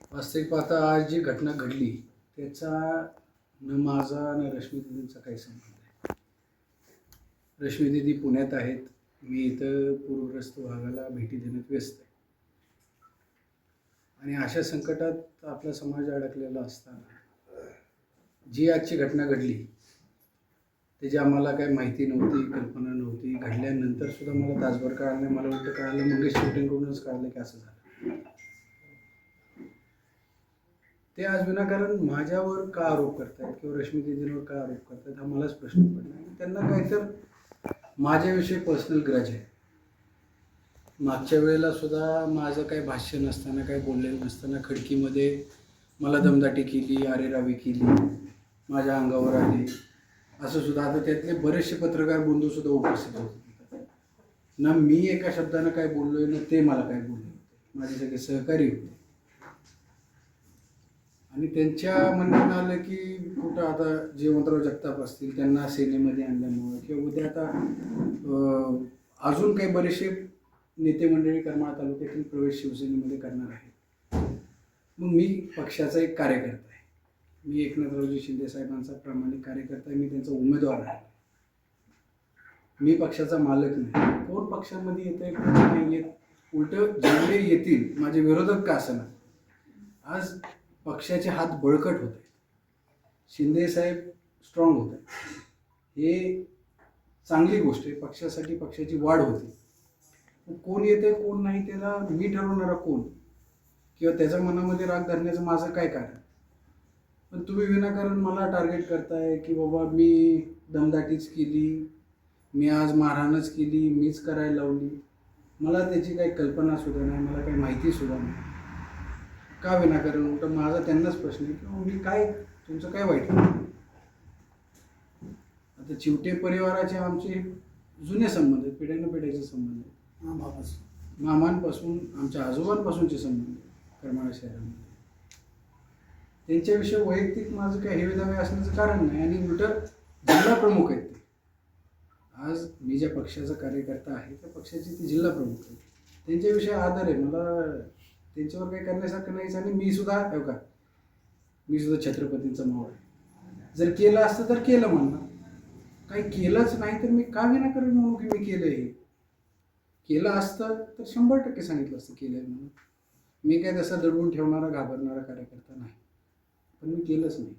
वास्तविक पाहता आज जी घटना घडली त्याचा न माझा न रश्मी दिदींचा काही संबंध आहे रश्मी दिदी पुण्यात आहेत. मी इथं पूरग्रस्त भागाला भेटी देण्यात व्यस्त आहे. आणि अशा संकटात आपला समाज अडकलेला असताना जी आजची घटना घडली त्याची आम्हाला काही माहिती नव्हती कल्पना नव्हती. घडल्यानंतर सुद्धा मला तासभर कळालं मला वाटतं कळालं मंगेश शेवटेंकडूनच कळालं की असं झालं. ते आज विनाकारण माझ्यावर का आरोप करतायत किंवा रश्मी दिदींवर का आरोप करतायत हा मलाच प्रश्न पडला आणि त्यांना काहीतर माझ्याविषयी पर्सनल ग्रज आहे. मागच्या वेळेला सुद्धा माझं काही भाष्य नसताना काही बोललेलं नसताना खडकीमध्ये मला दमदाटी केली आरेरावी केली माझ्या अंगावर आली. असं सुद्धा. आता त्यातले बरेचसे पत्रकार बंधू सुद्धा उपस्थित होते. ना मी एका शब्दानं काय बोललोय ना ते मला काय बोलले माझे सगळे सहकारी होते. आणि त्यांच्या म्हणण्यात आलं की कुठं आता जयवंतराव जगताप असतील त्यांना सेनेमध्ये आणल्यामुळं किंवा उद्या आता अजून काही बरेचसे नेते मंडळी करमाळा तालुक्यातील प्रवेश शिवसेनेमध्ये करणार आहेत. मग मी पक्षाचा एक कार्यकर्ता आहे. मी एकनाथरावजी शिंदे साहेबांचा प्रामाणिक कार्यकर्ता आहे. मी त्यांचा उमेदवार आहे. मी पक्षाचा मालक नाही. कोण पक्षामध्ये येत आहे कोण नाही येत उलट जेवढे येतील माझे विरोधक का असणार? आज पक्षाचे हात बळकट होते शिंदे साहेब स्ट्रॉंग होत हे चांगली गोष्ट आहे. पक्षासाठी पक्षाची वाढ होते. कोण येते कोण नाही त्याला मी ठरवणारा कोण? किंवा त्याच्या मनामध्ये राग धरण्याचं माझं काय कारण? पण तुम्ही विनाकारण मला टार्गेट करताय की बाबा मी दमदाटीच केली मी आज मारहाणच केली मीच करायला लावली. मला त्याची काही कल्पना सुद्धा नाही मला काही माहिती सुद्धा नाही. का विनाकारण उलट माझा त्यांनाच प्रश्न आहे की मी काय तुमचं काय वाईट? आता चिवटे परिवाराचे आमचे जुने संबंध आहेत पिढ्यानं पिढ्याचे संबंध आहेत. मामांपासून. आमच्या आजोबांपासूनचे संबंध आहेत करमाळा शहरामध्ये. त्यांच्याविषयी वैयक्तिक माझं काही हेवेदावे असण्याचं कारण नाही आणि उलट जिल्हा प्रमुख आहेत ते. आज मी ज्या पक्षाचा कार्यकर्ता आहे त्या पक्षाचे ते जिल्हा प्रमुख आहेत. त्यांच्याविषयी आदर आहे. मला त्यांच्यावर काही करण्यासारखं नाहीच आणि मी सुद्धा हो का मी सुद्धा छत्रपतींचा मावळ आहे. जर केलं असतं तर केलं म्हणणं काही केलंच नाही तर मी का विनाकारण म्हणू की मी केलं हे? केलं असतं तर शंभर टक्के सांगितलं असतं केलं म्हणून. मी काय तसा दडवून ठेवणारा घाबरणारा कार्यकर्ता नाही. पण मी केलंच नाही.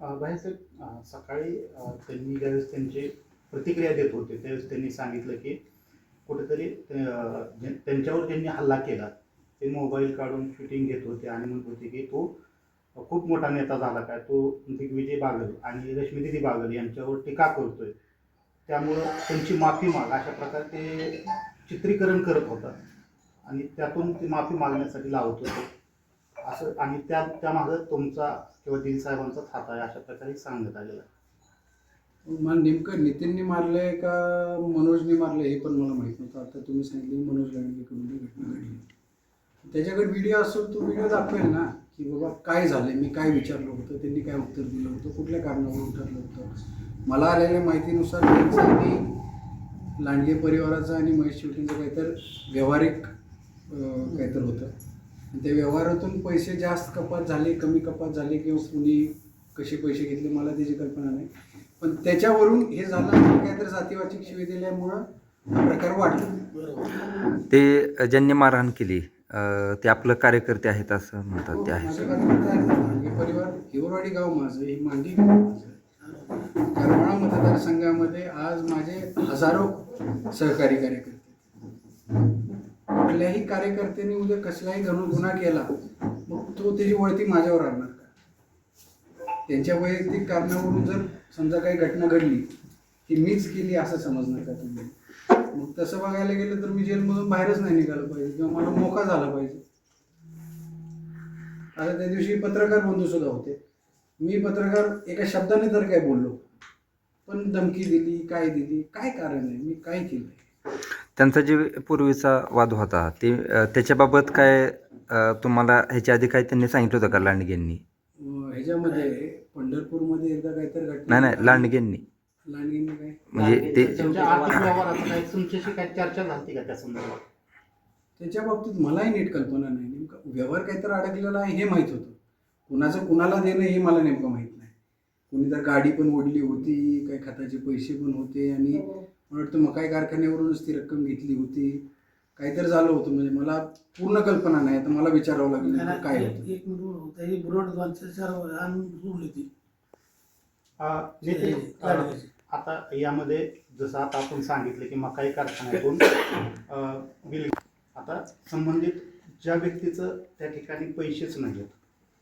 भाईसाहेब सर सकाळी त्यांनी ज्यावेळेस त्यांची प्रतिक्रिया देत होते त्यावेळेस त्यांनी सांगितलं की कुठेतरी त्यांच्यावर ज्यांनी हल्ला केला ते मोबाईल काढून शूटिंग घेत होते आणि म्हणत होते की तो खूप मोठा नेता झाला काय? तो म्हणजे दिग्विजय बागल आणि रश्मीदिदी बागल यांच्यावर टीका करतोय. त्यामुळं त्यांची माफी माग अशा प्रकारे ते चित्रीकरण करत होता. आणि त्यातून ती माफी मागण्यासाठी लावत होते. असं आणि त्या त्यामागं तुमचा किंवा दिदी खाता हात आहे अशा प्रकारे सांगण्यात आलेलं आहे. मला नेमकं नितीनने मारलंय का मनोजने मारलंय हे पण मला माहीत नव्हतं. आता तुम्ही सांगितलं मनोज लांडगेकडून ही घटना घडली. त्याच्याकडे व्हिडिओ असेल तो व्हिडिओ दाखवेल ना की बाबा काय झालंय मी काय विचारलं होतं त्यांनी काय उत्तर दिलं होतं कुठल्या कारणावरून ठरलं होतं. मला आलेल्या माहितीनुसार त्यांचं आणि लांडगे परिवाराचं आणि महेश शेवटींचं काहीतर व्यवहारिक काहीतर होतं. आणि त्या व्यवहारातून पैसे जास्त कपात झाले कमी कपात झाले किंवा कुणी कसे पैसे घेतले मला त्याची कल्पना नाही. पण त्याच्यावरून हे झालं काहीतरी जातीवाचक शिवी दिल्यामुळं हा प्रकार वाढला. ते ज्यांनी मारहाण केली. अं, ते आपलं कार्यकर्ते आहेत असं म्हणतात ते आहे माझं कार्यकर्ता आहे ना, मांडगे परिवार हिवरवाडी गाव माझं हे मांडी गाव माझं. करमाळा मतदारसंघामध्ये आज माझे हजारो सहकारी कार्यकर्ते. आहेत. कुठल्याही कार्यकर्त्यांनी उद्या कसलाही गणू गुन्हा केला मग तो त्याची वळती माझ्यावर आणणार. त्यांच्या वैयक्तिक कारणावरून जर समजा काही घटना घडली की मीच केली असं समजणार का तुम्ही? मग तसं बघायला गेलं तर मी जेलमधून बाहेरच नाही निघालं पाहिजे किंवा मला मोका झाला पाहिजे. आता त्या दिवशी पत्रकार बंधू सुद्धा होते. मी पत्रकार एका शब्दाने तर काय बोललो? पण धमकी दिली काय दिली काय कारण आहे? मी काय केलं? त्यांचा जे पूर्वीचा वाद होता ते त्याच्याबाबत काय तुम्हाला ह्याच्या आधी काय त्यांनी सांगितलं होतं का लांडगेंनी? ह्याच्यामध्ये पंढरपूरमध्ये एकदा काहीतरी घटना नाही नाही लांडगेंनी. लांडगेंनी काय? म्हणजे ते त्यांच्या आर्थिक व्यवहाराचं काही तुमच्याशी काही चर्चा झाली का त्या संदर्भात? त्याच्या बाबतीत मलाही नीट कल्पना नाही. नेमकं व्यवहार काहीतरी अडकलेला आहे हे माहीत होतं. कुणाचं कुणाला देणं हे मला नेमकं माहीत नाही. कोणी तर गाडी पण ओढली होती काही खताचे पैसे पण होते आणि मला वाटतं मकाई कारखान्यावरूनच ती रक्कम घेतली होती. काहीतरी झालं होतं म्हणजे मला पूर्ण कल्पना नाही आता मला विचारावं लागेल नेमकं काय एक होतं. एक मिनिट ही चार सोडली ती. अं, अं. आता यामध्ये जसं आता आपण सांगितलं की मकाई कारखान्यातून अं, आता संबंधित ज्या व्यक्तीचं त्या ठिकाणी पैसेच नाहीत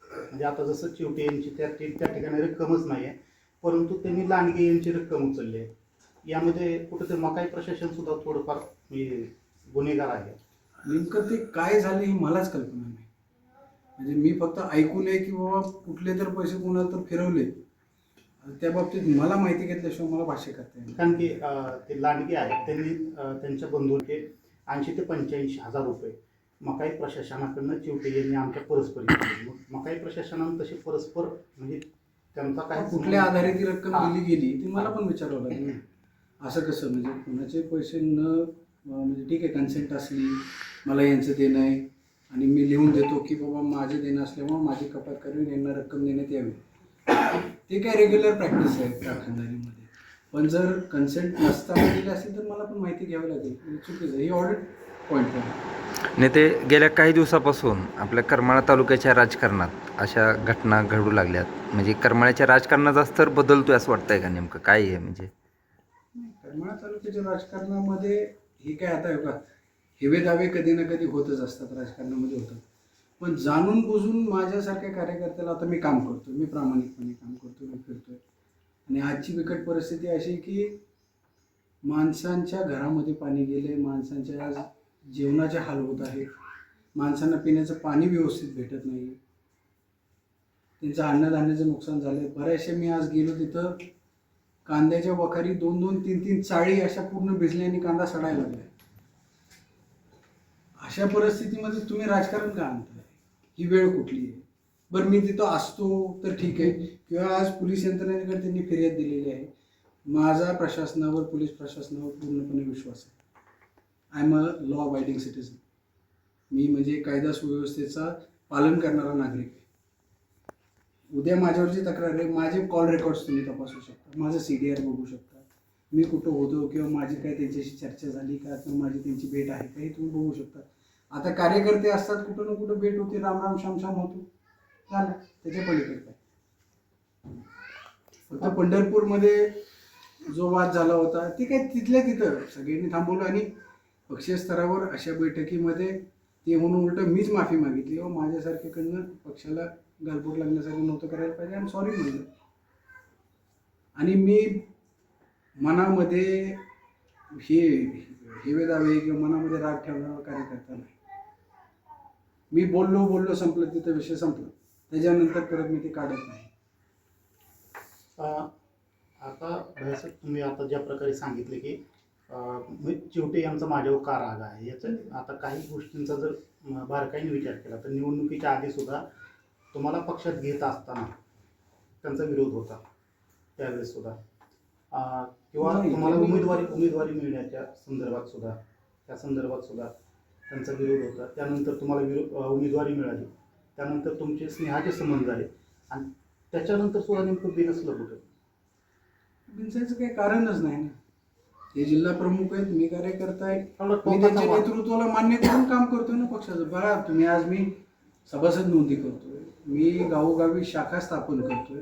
म्हणजे आता जसं चिवटे यांची त्या त्या ठिकाणी रक्कमच नाही आहे परंतु त्यांनी लांडगे यांची रक्कम उचलली आहे. यामध्ये कुठेतरी मकाई प्रशासन सुद्धा थोडंफार म्हणजे गुन्हेगार आहे. नेमकं ते काय झालं ही मलाच कल्पना नाही. म्हणजे मी फक्त ऐकून आहे की बाबा कुठले तर पैसे कोणाला तर फिरवले. त्या बाबतीत मला माहिती घेतल्याशिवाय मला भाष्य करता येईल कारण की ते लांडगे आहेत. त्यांनी त्यांच्या बंधूचे ऐंशी ते पंच्याऐंशी हजार रुपये मकाई प्रशासनाकडनं चिवटे यांनी आमच्या परस्पर मकाई प्रशासनानं तसे परस्पर म्हणजे त्यांचा काय कुठल्या आधारे ती रक्कम. दिली गेली ती मला पण विचारावं लागेल. असं कसं? म्हणजे कुणाचे पैसे न म्हणजे ठीक आहे कन्सेंट असली मला यांचं देणं आहे. आणि मी लिहून देतो की बाबा माझे देणं असल्यामुळे माझी कपात करून यांना रक्कम देण्यात यावी. ते काय रेग्युलर प्रॅक्टिस आहे कारखानदारीमध्ये. पण जर कन्सेंट नसताना दिले असेल तर मला पण माहिती घ्यावी लागेल. म्हणजे चुकीचं. ही ऑडिट पॉईंट आहे. नेते गेल्या काही दिवसापासून आपल्या करमाळा तालुक्याच्या राजकारणात अशा घटना घडू लागल्यात. म्हणजे करमाळ्याच्या राजकारणाचा स्तर बदलतोय असं वाटतंय का नेमकं? काय आहे म्हणजे? करमाळा तालुक्याच्या राजकारणामध्ये हे काय आता का हेवेदावे हेवे दावे कधी ना कधी होतच असतात राजकारणामध्ये होतात. पण जाणून बुजून माझ्यासारख्या कार्यकर्त्याला आता मी काम करतो मी प्रामाणिकपणे काम करतो मी फिरतोय. आणि आजची बिकट परिस्थिती अशी की माणसांच्या घरामध्ये पाणी गेले माणसांच्या जेवणाचे हाल होत आहेत माणसांना पिण्याचं पाणी व्यवस्थित भेटत नाही. त्यांचं अन्नधान्याचं नुकसान झालं बऱ्याचशा मी आज गेलो तिथं कांद्याच्या वखारी दोन दोन तीन तीन चाळी अशा पूर्ण भिजल्याने कांदा सडायला लागलाय. अशा परिस्थितीमध्ये तुम्ही राजकारण का आणताय? ही वेळ कुठली आहे? बरं मी तिथं असतो तर ठीक आहे. किंवा आज पोलीस यंत्रणेकडे त्यांनी फिर्याद दिलेली आहे. माझा प्रशासनावर पोलीस प्रशासनावर पूर्णपणे विश्वास आहे. I am a law abiding citizen मी म्हणजे कायदा सुव्यवस्थेचा पालन करणारा नागरिक. आहे उद्या माझ्यावर जी तक्रार आहे. माझे कॉल रेकॉर्ड्स तुम्ही तपासू शकता. माझं सी डी आर बघू शकता. मी कुठं होतो किंवा माझी काय त्यांच्याशी चर्चा झाली का किंवा माझी त्यांची भेट आहे का हे तुम्ही बघू शकता. आता कार्यकर्ते असतात कुठं ना कुठं भेट होते राम राम श्याम श्याम होतो. झालं. त्याच्या पलीकडे काय फक्त पंढरपूरमध्ये जो वाद झाला होता ते काय तिथल्या तिथं. सगळ्यांनी थांबवलं आणि पक्षीय स्तरावर अशा बैठकीमध्ये ते म्हणून उलट मीच माफी मागितली. व माझ्यासारख्याकडनं पक्षाला गालबोट लागण्यासाठी नव्हतं करायला पाहिजे. आणि सॉरी म्हणलं. आणि मी मनामध्ये हे हेवे दावे किंवा मनामध्ये राग ठेवण्यावर कार्य करता नाही. मी बोललो बोललो संपलं तिथं विषय संपला. त्याच्यानंतर परत मी ते काढत नाही. आता भैयासाहेब तुम्ही आता ज्या प्रकारे सांगितले की चिवटे यांचा माझ्यावर का राग आहे? याचं आता काही गोष्टींचा जर बारकाईने विचार केला तर निवडणुकीच्या आधी सुद्धा तुम्हाला पक्षात घेत असताना त्यांचा विरोध होता. त्यावेळेस सुद्धा. किंवा तुम्हाला उमेदवारी उमेदवारी मिळण्याच्या संदर्भात सुद्धा त्या संदर्भात सुद्धा त्यांचा विरोध होता. त्यानंतर तुम्हाला विरो अं, उमेदवारी मिळाली. त्यानंतर तुमचे स्नेहाचे संबंध झाले. आणि त्याच्यानंतर सुद्धा नेमकं बिनसलं कुठं? बिनसायचं काही कारणच नाही ना. ते जिल्हा प्रमुख आहेत मी कार्यकर्ता आहे. मी त्यांच्या. नेतृत्वाला मान्य करून काम करतोय ना पक्षाचं. बघा तुम्ही आज मी सभासद नोंदी करतोय. मी गावोगावी शाखा स्थापन करतोय.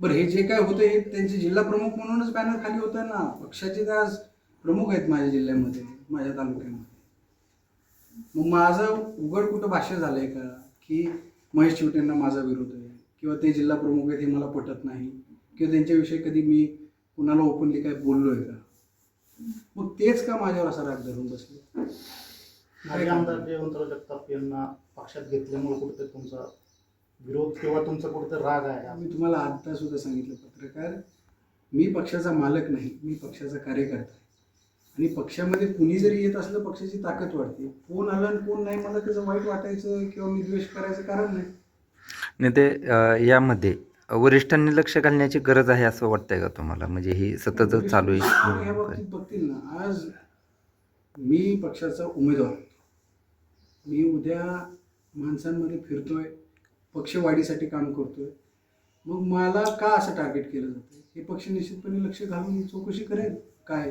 बरं हे जे काय होतं हे त्यांचे जिल्हा प्रमुख म्हणूनच बॅनर खाली होतं ना? पक्षाचे ते आज प्रमुख आहेत माझ्या जिल्ह्यामध्ये माझ्या तालुक्यामध्ये. मग माझं उघड कुठं भाष्य झालंय का? की महेश चिवटेंना माझा विरोध आहे किंवा ते जिल्हा प्रमुख आहेत हे मला पटत नाही किंवा त्यांच्याविषयी कधी मी कुणाला ओपनली काय बोललो आहे का? मग तेच का माझ्यावर असा राग धरून बसले? आमदार जयवंतराव जगताप यांना पक्षात घेतल्यामुळे कुठेतरी तुमचा विरोध किंवा तुमचा कुठेतरी राग आहे मी तुम्हाला आता सुद्धा सांगितलं पत्रकार. मी पक्षाचा मालक नाही मी पक्षाचा कार्यकर्ता आहे. आणि पक्षामध्ये कुणी जरी येत असलं पक्षाची ताकद वाढते. कोण आलं आणि कोण नाही मला त्याचं वाईट वाटायचं किंवा मी द्वेष करायचं कारण नाही. नेते यामध्ये वरिष्ठांनी लक्ष घालण्याची गरज आहे असं वाटतंय का तुम्हाला? म्हणजे ही सततच चालू या आहे बाबतीत बघतील ना. आज मी पक्षाचा उमेदवार. मी उद्या माणसांमध्ये फिरतोय. पक्षवाढीसाठी काम करतोय. मग मला का असं टार्गेट केलं जातं हे पक्ष निश्चितपणे लक्ष घालून चौकशी करेल काय?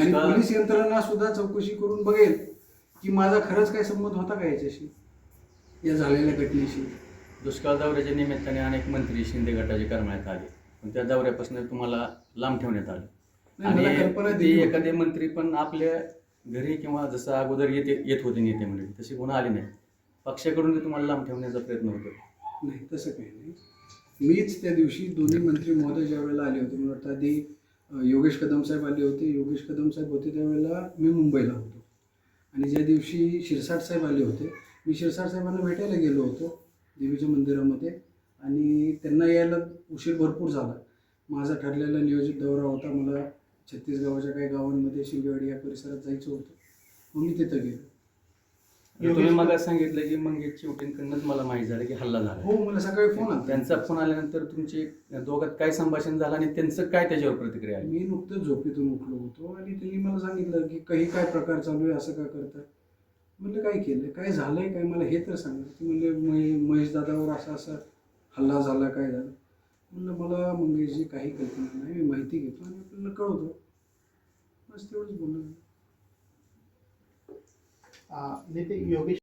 आणि पोलीस यंत्रणा सुद्धा चौकशी करून बघेल की माझा खरंच काय संबंध होता का याच्याशी? या झालेल्या घटनेशी? दुष्काळ दौऱ्याच्या निमित्ताने अनेक मंत्री शिंदे गटाचे करण्यात आले. पण त्या दौऱ्यापासून तुम्हाला लांब ठेवण्यात आले. मला कल्पना आणि ते. एखादे मंत्री पण आपल्या घरी किंवा जसं अगोदर येते येत होते नेते मंडळी तशी कोण आली नाही. पक्षाकडून ते तुम्हाला लांब ठेवण्याचा प्रयत्न होतो नाही तसं काही नाही. मीच त्या दिवशी दोन्ही मंत्री महोदय ज्या वेळेला आले होते मला वाटतं आधी योगेश कदम साहेब आले होते. योगेश कदम साहेब होते त्यावेळेला मी मुंबईला होतो. आणि ज्या दिवशी शिरसाट साहेब आले होते मी शिरसाट साहेबांना भेटायला गेलो होतो देवीच्या मंदिरामध्ये. आणि त्यांना यायला उशीर भरपूर झाला. माझा ठरलेला नियोजित दौरा होता. मला छत्तीसगावच्या काही गावांमध्ये शिंगेवाडी या परिसरात जायचं होतं. मग मी तिथं गेलो. तुम्ही मग सांगितलं की मंगेश चिवटींकडनंच मला माहीत झालं की हल्ला झाला. हो मला सकाळी फोन आला. त्यांचा फोन आल्यानंतर तुमची दोघात काय संभाषण झालं आणि त्यांचं काय त्याच्यावर प्रतिक्रिया आली? मी नुकतंच झोपेतून उठलो होतो आणि त्यांनी मला सांगितलं की काही काय प्रकार चालू आहे असं का करतात? म्हणलं काय केलं काय झालंय? काय मला हे तर सांगा. ते म्हणले महे- महेश दादावर असा असा हल्ला झाला काय झालं? म्हणलं मला मंगेशजी काही कल्पना नाही मी माहिती घेतो. आणि आपल्याला कळवतो. बस तेवढंच बोललो नेते योगेश